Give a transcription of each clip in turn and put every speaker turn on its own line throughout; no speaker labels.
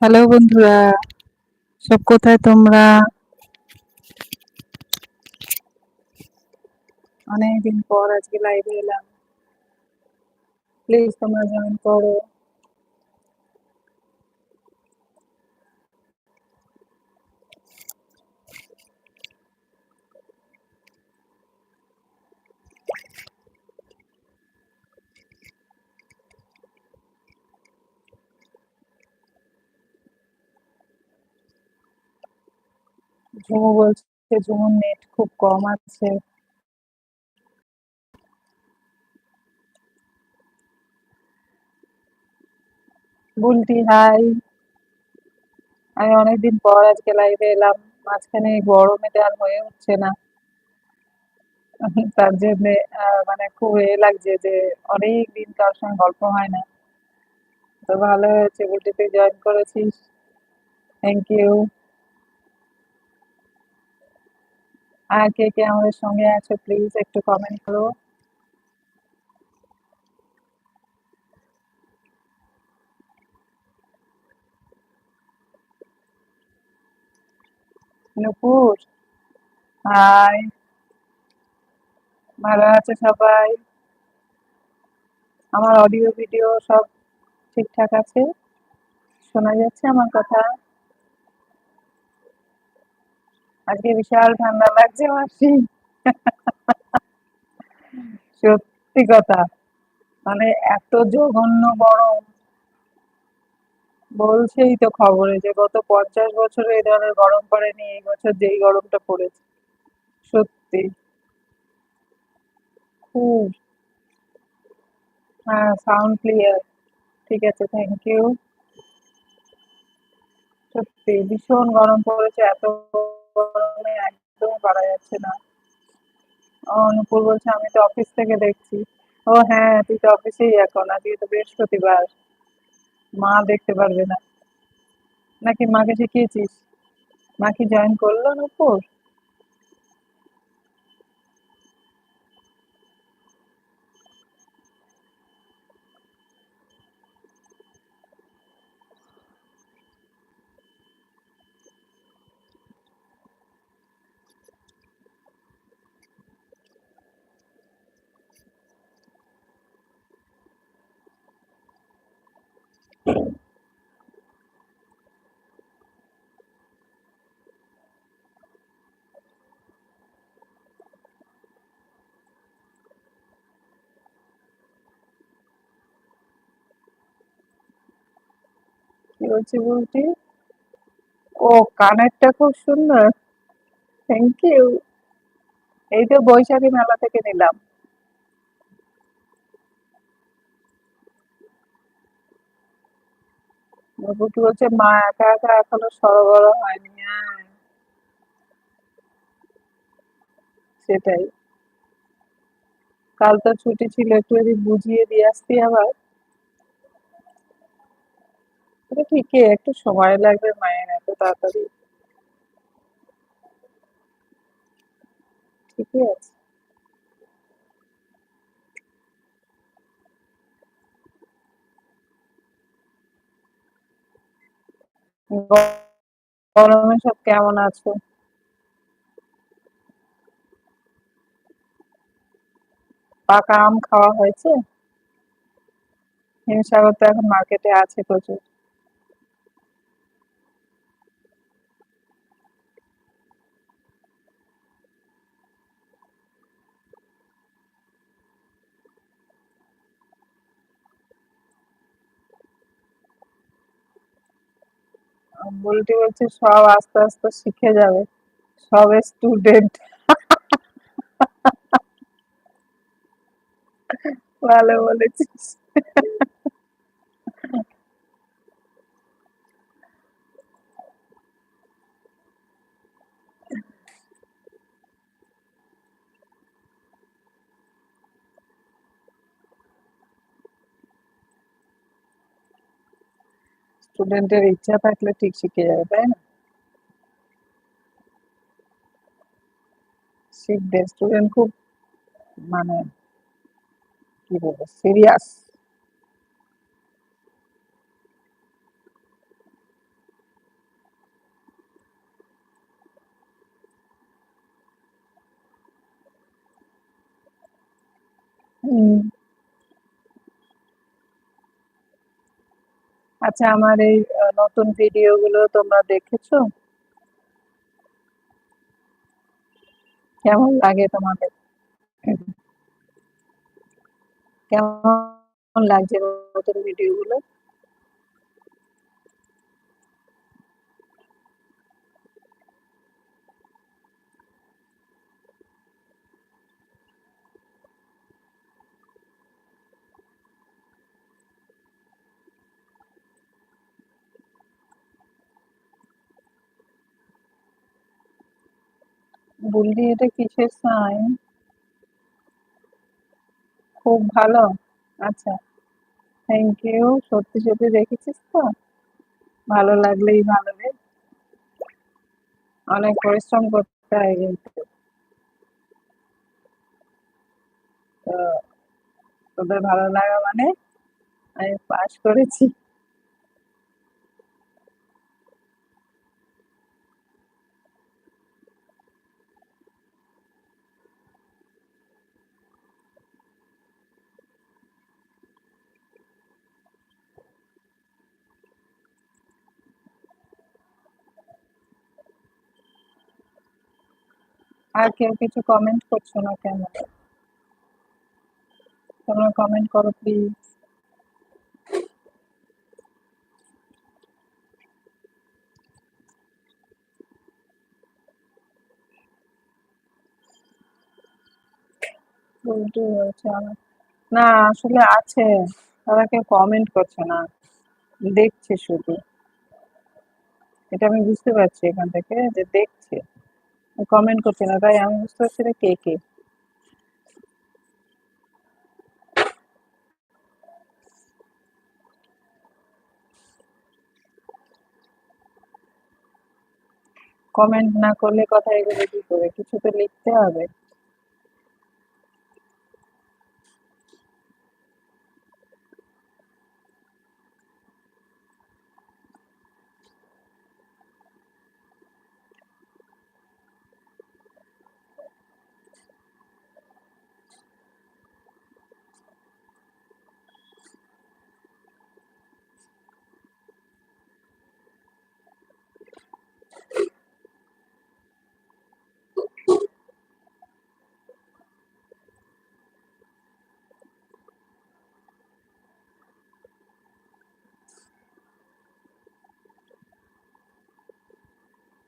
Hello বন্ধুরা। সব কোথায় তোমরা? অনেকদিন পর আজকে লাইভে এলাম। প্লিজ তোমরা জয়েন করো। ঝুমু বলছে ঝুমুর নেট খুব কম আছে। বুলটি, হাই। আমি অনেকদিন পর আজকে লাইভে এলাম, মাঝখানে গরমে আর হয়ে উঠছে না। তার জন্য মানে খুব এ লাগছে যে অনেক দিন কারোর সঙ্গে গল্প হয় না। তো ভালো হয়েছে, বুলটিতে জয়েন করেছিস। থ্যাংক ইউ আর কে কে আমাদের সঙ্গে আছে প্লিজ একটু কমেন্ট করো। নুপুর হাই ভালো আছে সবাই? আমার অডিও ভিডিও সব ঠিকঠাক আছে? শোনা যাচ্ছে আমার কথা? আজকে বিশাল ঠান্ডা লাগছে মাসি সত্যি কথা। মানে এত জঘন্য গরম। বলছেই তো খবরে যে গত পঞ্চাশ বছরে এই ধরনের গরম পড়েনি, এই বছর যেই গরমটা পড়েছে। সত্যি। খুব। হ্যাঁ সাউন্ড ক্লিয়ার ঠিক আছে থ্যাংক ইউ সত্যি, ভীষণ গরম পড়েছে এত গরমে একদম পারা যাচ্ছে না। অনুপুর বলছে, আমি তো অফিস থেকে দেখছি। ও হ্যাঁ তুই তো অফিসেই এখন, আজকে তো বৃহস্পতিবার। মা দেখতে পারবে না। নাকি মাকে শিখিয়েছিস? মা কি জয়েন করল নুপুর কি বলছি বলছি ও, কানেরটা খুব সুন্দর। থ্যাংক ইউ এই তো বৈশাখী মেলা থেকে নিলাম। কি বলছে, মা একা একা এখনও সরবরাহ হয়নি হ্যাঁ সেটাই। কাল তো ছুটি ছিল, একটু যদি বুঝিয়ে দিয়ে আসতি আবার। ঠিকই একটু সময় লাগবে মায়ের এত তাড়াতাড়ি? ঠিকই আছে। গরমে সব কেমন আছো? পাকা আম খাওয়া হয়েছে? হিমসাগর তো এখন মার্কেটে আছে প্রচুর। বলতে বলছে সব আস্তে আস্তে শিখে যাবে। সব স্টুডেন্ট ভালো বলেছিস। student er ichcha thakle thik shike jabe tai na sik student khub mane ki bolbo Hmm. আচ্ছা আমার এই নতুন ভিডিও গুলো তোমরা দেখেছ? কেমন লাগে তোমাদের? কেমন লাগছে নতুন ভিডিও বুল্লি এটা কিসের সাইন? খুব ভালো? আচ্ছা। Thank you. সত্যি, সত্যি দেখেছিস তো? ভালো লাগলেই ভালো রে। অনেক পরিশ্রম করতে হয় কিন্তু। তো তোদের ভালো লাগা মানে আমি পাশ করেছি। আর কেউ কিছু কমেন্ট করছ না কেন? তোমরা কমেন্ট করো প্লিজ। না, আসলে আছে। তারা কেউ কমেন্ট করছে না। দেখছে শুধু। এটা আমি বুঝতে পারছি এখান থেকে যে দেখছে। কমেন্ট করছে না। তাই আমি বুঝতে পারছি না কে, কে? কমেন্ট না করলে কথা এগুলো কি করে? কিছু তো লিখতে হবে।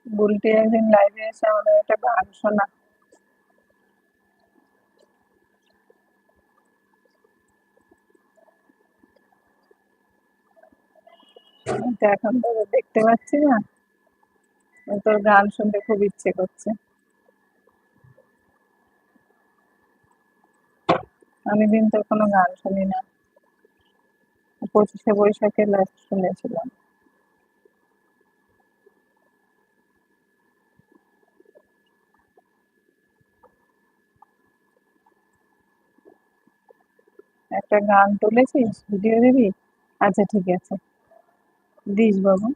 বুলটি একদিন লাইভে এসে আমাদের একটা গান শোনা। এখন তো দেখতে পাচ্ছি না। তোর গান শুনতে খুব ইচ্ছে করছে। অনেকদিন তোর কোনো গান শুনি না। পঁচিশে বৈশাখে লাস্ট শুনেছিলাম। একটা গান তুলেছিস? ভিডিও দিবি? আচ্ছা ঠিক আছে। দিস বাবু।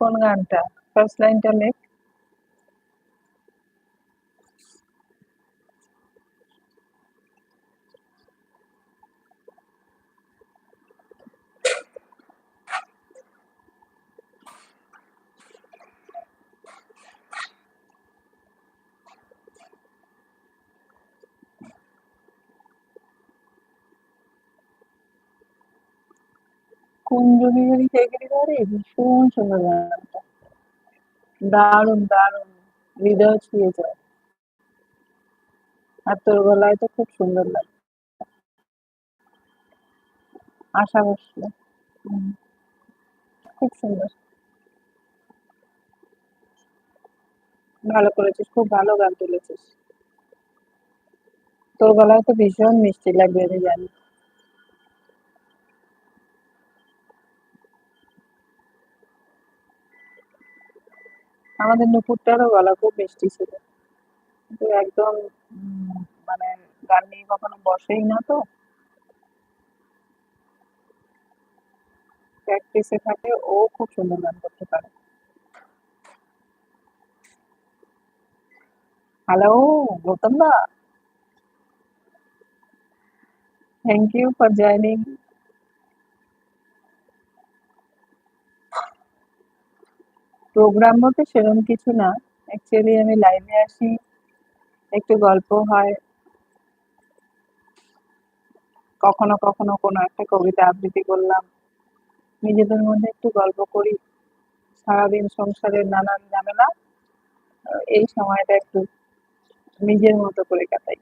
কোন গানটা? ফার্স্ট লাইনটা লেখ। কুঞ্জবিহারী চাকরি করে ভীষণ সুন্দর গানটা। দারুণ, দারুণ। হৃদয় ছুঁয়ে যায়। আর তোর গলায় তো খুব সুন্দর লাগে। আশা। হুম। খুব সুন্দর। ভালো করেছিস। খুব ভালো গান তুলেছিস। তোর গলায় তো ভীষণ মিষ্টি লাগবে আমি জানি। আমাদের নুপুরটারও গলা খুব মিষ্টি ছিল। কিন্তু একদম মানে গান নিয়ে কখনো বসেই না তো। প্র্যাকটিসে থাকে, ও খুব সুন্দর গান করতে পারে। Hello Gautam da. Thank you for joining. Program বলতে সেরকম কিছু না। অ্যাকচুয়ালি আমি লাইভে আসি, একটু গল্প হয়। কখনো, কখনো কোনো একটা কবিতা আবৃত্তি করলাম। নিজেদের মধ্যে একটু গল্প করি। সারাদিন সংসারের নানান ঝামেলা। এই সময়টা একটু নিজের মতো করে কাটাই।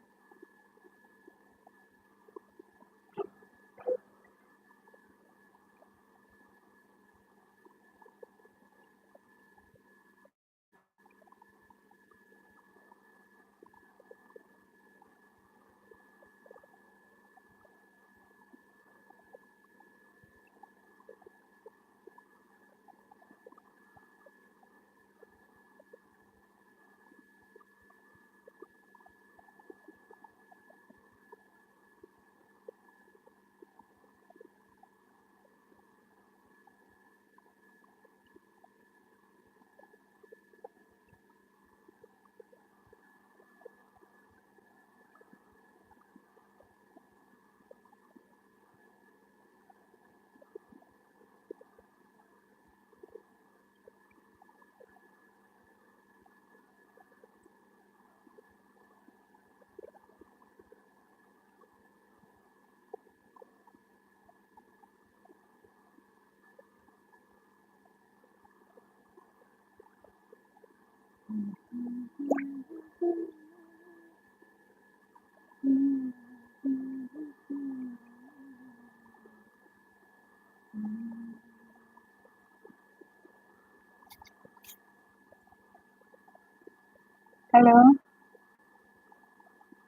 হ্যালো।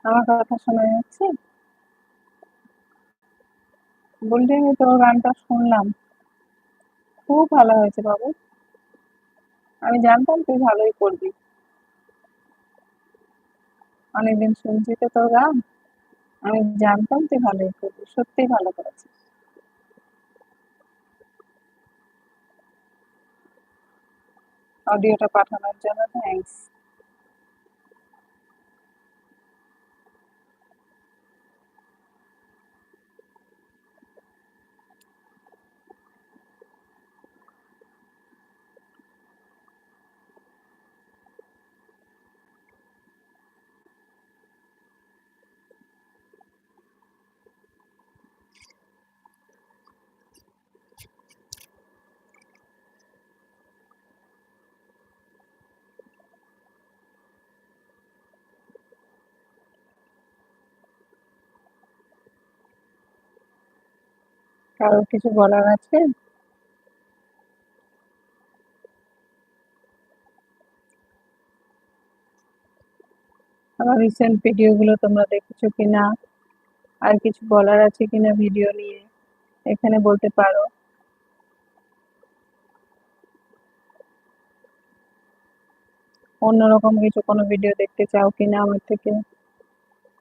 আমার কথা শোনা যাচ্ছে? আমি তোর গানটা শুনলাম। খুব ভালো হয়েছে বাবু। আমি জানতাম তুই ভালোই করবি। অনেকদিন শুনছি তো তোর গান। আমি জানতাম তুই ভালোই করবি। সত্যি ভালো করেছিস। অডিওটা পাঠানোর জন্য থ্যাংকস। কারোর কিছু বলার আছে? আমার রিসেন্ট ভিডিওগুলো তোমরা দেখেছ কিনা? আর কিছু বলার আছে কিনা ভিডিও নিয়ে? এখানে বলতে পারো। অন্যরকম কিছু কোনো ভিডিও দেখতে চাও কিনা আমার থেকে?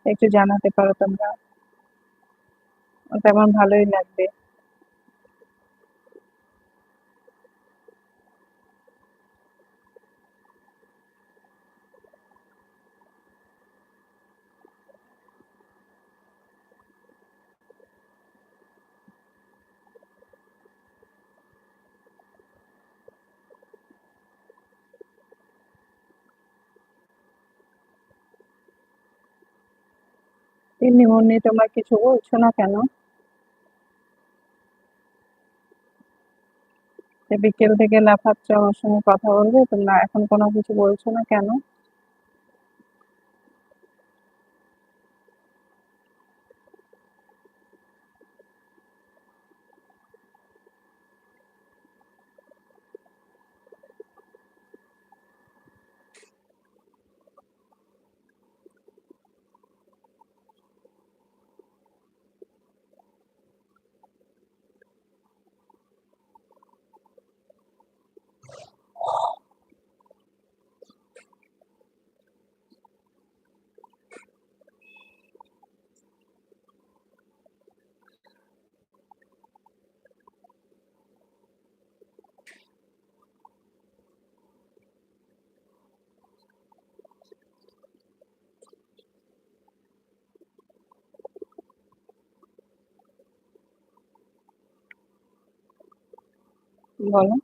একটু জানাতে পারো তোমরা। তেমন ভালোই লাগবে। তিন্নিমুন্নি তোমার কিছু বলছো না কেন? বিকেল থেকে লাফাচ্ছ আমার সঙ্গে কথা বলবে, তোমরা এখন কোনো কিছু বলছো না কেন? বলো।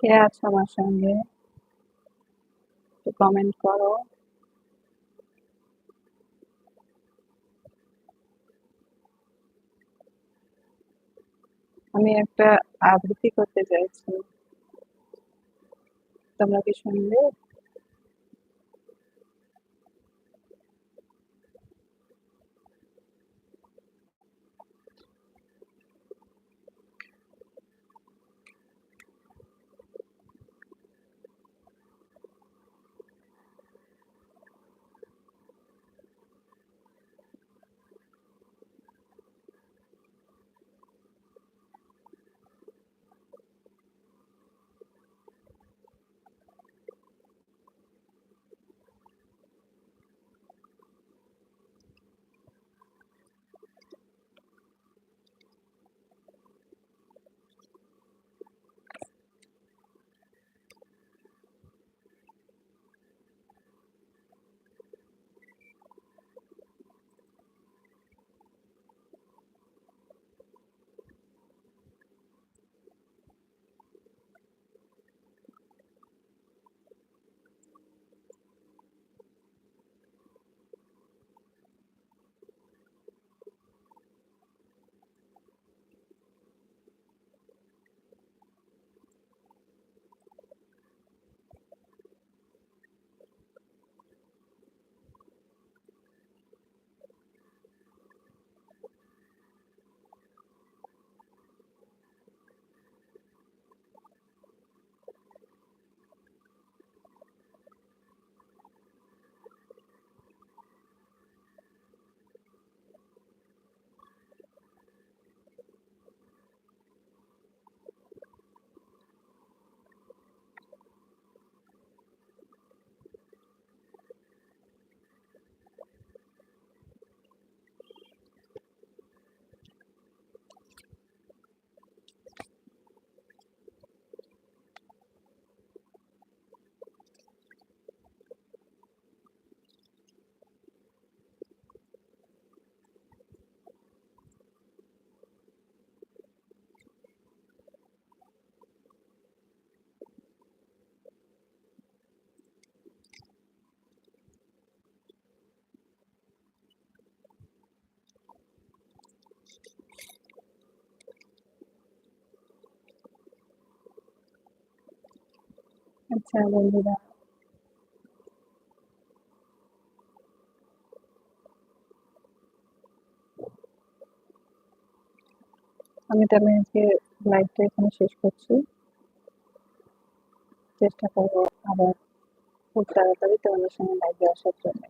কে আছো আমার সঙ্গে? একটু কমেন্ট করো। আমি একটা আবৃত্তি করতে চাইছি। তোমরা কি শুনবে? আচ্ছা বন্ধুরা আমি তাহলে আজকে লাইভটা এখানে শেষ করছি। চেষ্টা করব আবার খুব তাড়াতাড়ি তোমাদের সঙ্গে লাইভে আসার জন্য।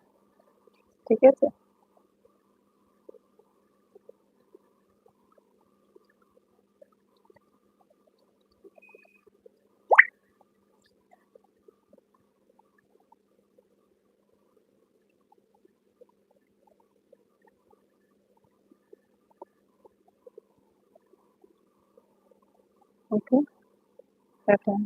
ঠিক আছে? OK. D'accord.